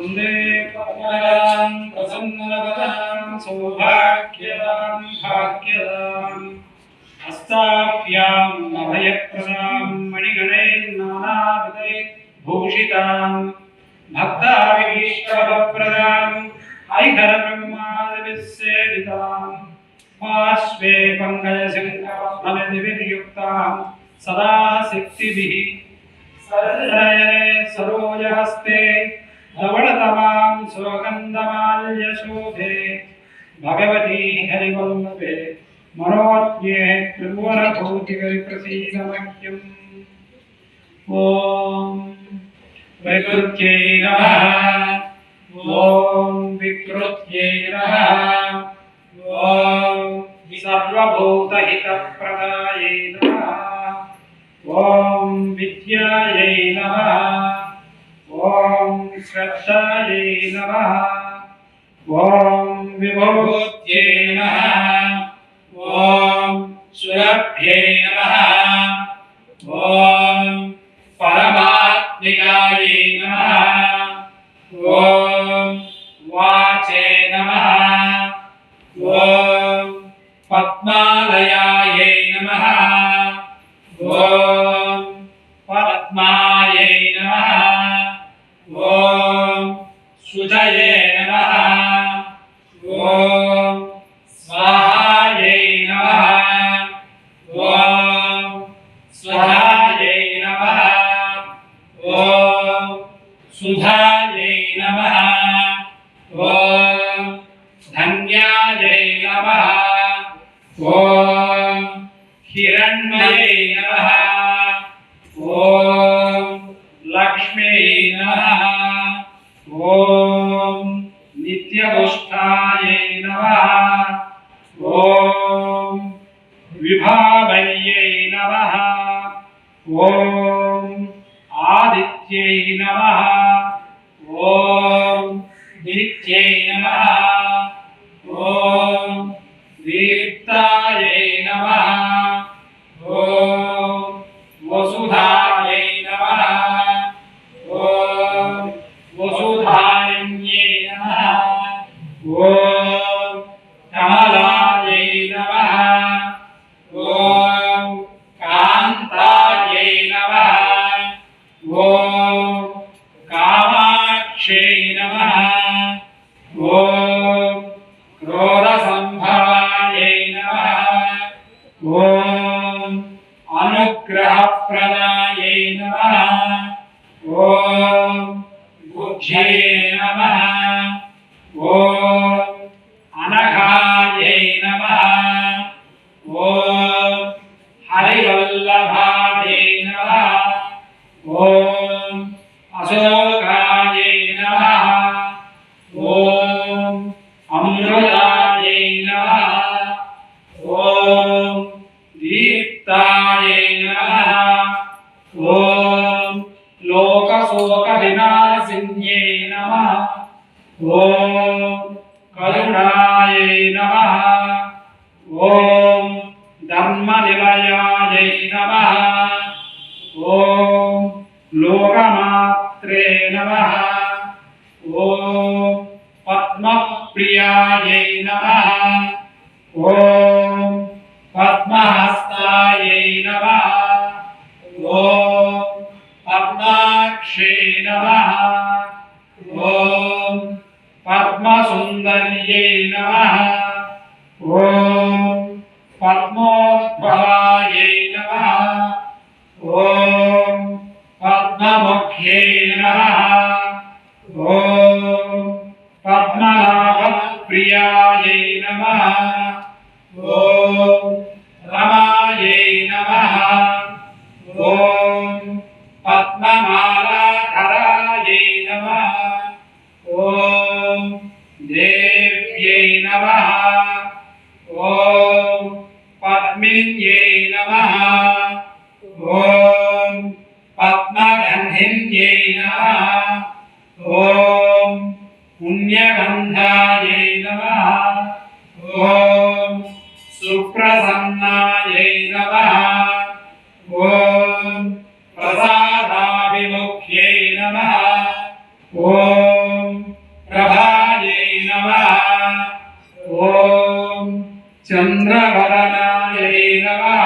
वन्दे कमलां प्रसन्नवदां सौभाग्यदां भाग्यदाम् हस्ताभ्याम् अभयप्रदां मणिगणैर्नानाविधै भूषितां भक्ताविष्टवप्रदाम् ऐधरब्रह्मादिभिः सेविताम् पार्श्वे पङ्कजशङ्करफलनिर्युक्तां सदा शक्तिभिः सरजने सरोजहस्ते धवळतमां सुगन्धमाल्यशोभे भगवती हरिवल्लभे मनोज्ञे त्रिभुवनभूतिप्रसीदमह्यम् ॐ विकृत्यै नमः ॐ विकृत्यै नमः ॐ सर्वभूतहितप्रदायै नमः ॐ विद्यायै नमः ॐ श्रद्धायै नमः ॐ विभूत्यै नमः ॐ सुरभ्यै नमः ॐ परमात्मिकायै नमः ॐ वाचे नमः ॐ पद्मालयायै नमः ॐ सुधायै नमः। ॐ धन्यायै नमः। ॐ हिरण्मयै नमः। ॐ लक्ष्म्यै नमः। ॐ नित्यपुष्टायै नमः। ॐ विभावर्यै नमः। ॐ आदित्यै नमः। ఓం నిత్యై నమః दीप्तायै नमः ॐ लोकशोकविनाशिन्यै नमः ॐ करुणायै नमः ॐ धर्मनिलयायै नमः ॐ लोकमात्रे नमः ॐ पद्मप्रियायै नमः ॐ पद्महस्तायै नमः ॐ पद्माक्षे नमः ॐ पद्मसुन्दर्यै नमः पुण्यगन्धायै नमः ॐ सुप्रसन्नायै नमः ॐ प्रसादाभिमुख्यै नमः ॐ प्रभायै नमः ॐ चन्द्रवदनायै नमः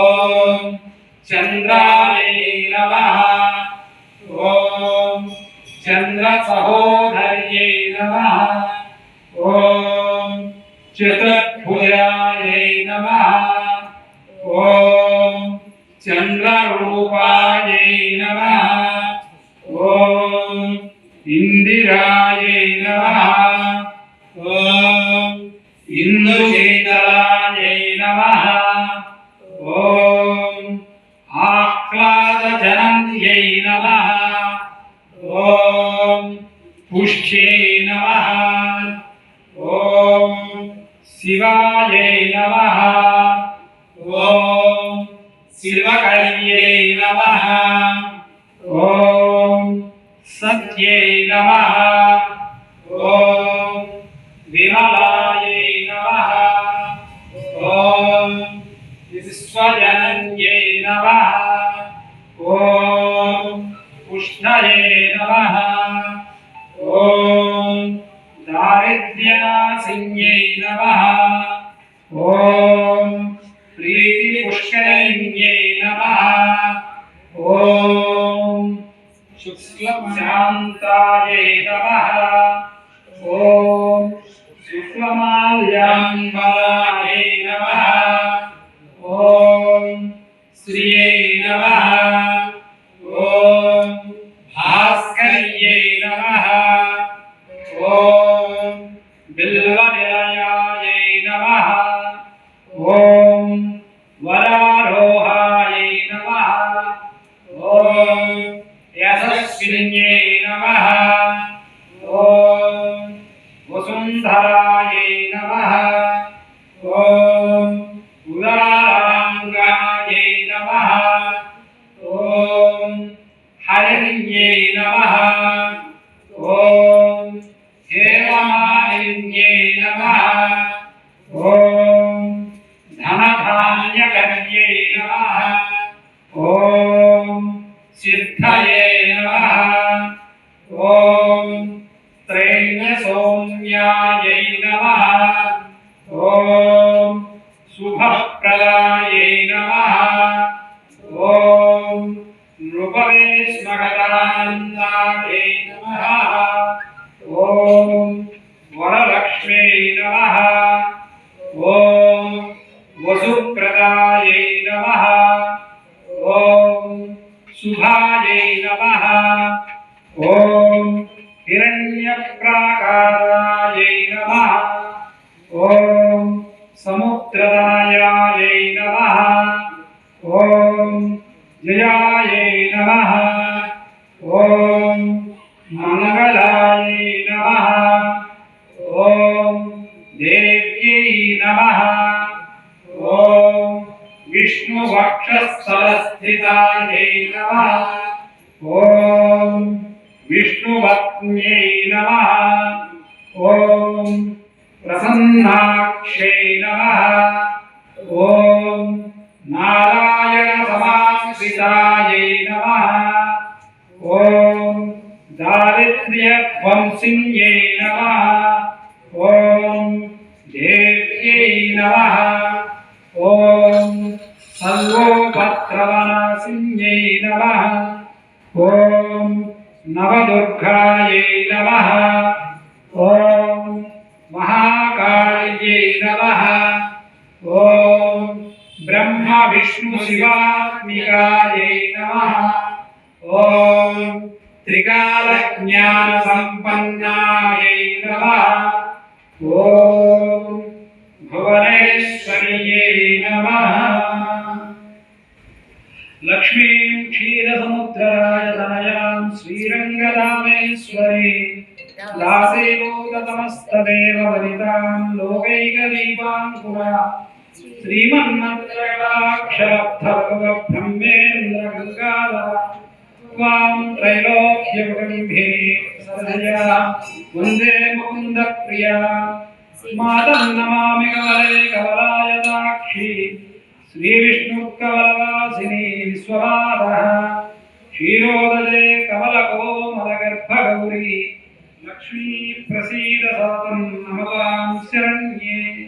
ॐ चन्द्रायै नमः चन्द्रसहोदर्यै नमः ॐ चतुर्भुजायै नमः ॐ चन्द्ररूपायै नमः ॐ इन्दिरायै नमः ॐ इन्दुशीतलायै नमः पुष्यै नमः। ॐ शिवायै नमः। ॐ शिवकर्यै नमः। ॐ सत्यै नमः। ॐ विमलायै नमः। ॐ विश्वजनन्यै नमः। ॐ उष्णये नमः। ॐ दारिद्र्यनाशिन्यै नमः ॐ प्रीतिपुष्करिण्यै नमः ॐ शुक्लशान्तायै नमः ॐ शुक्लमाल्याम्बरायै नमः ॐ श्रियै नमः బిల్వనిలయాయై నమః ఓం వరారోహాయై నమః ఓం యశస్విన్యై నమః ఓం వసుంధరాయై నమః ఓం ఉదా ॐ त्रैण्यसौम्यायै नमः। ॐ शुभप्रदायै नमः। ॐ नृपवेश्मगतानन्दायै नमः। ॐ वरलक्ष्म्यै नमः। ॐ ॐ जयायै नमः। ॐ मङ्गलायै नमः। ॐ देव्यै नमः। ॐ विष्णुवक्षस्थलस्थितायै नमः। ॐ विष्णुपत्न्यै नमः। ॐ प्रसन्नाक्षै नमः। ॐ नारायणसमाश्रितायै नमः ॐ दारिद्र्यध्वंसिन्यै नमः ॐ देव्यै नमः ॐ सर्वोपद्रवनाशिन्यै नमः ॐ नवदुर्गायै नमः ॐ ब्रह्मविष्णुशिवात्मिकायै नमः। ॐ त्रिकालज्ञानसम्पन्नायै नमः। ॐ भुवनेश्वर्यै नमः। लक्ष्मीं श्रीरङ्गरामेश्वरी वनितां श्रीमन्मन्त्रकटाक्षरब्धभगवब्रह्मेन्द्रगङ्गाधरा त्वां त्रैलोक्यगम्भीरे सदया वंदे मुकुन्दप्रिया मातं नमामि कमले लक्ष्मी प्रसीद सातं नमतां शरण्ये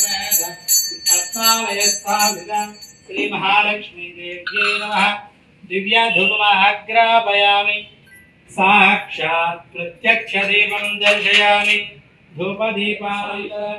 अर्थालयस्थापितम् साक्षात् प्रत्यक्षदेवं दर्शयामि। धूपदीपानन्तर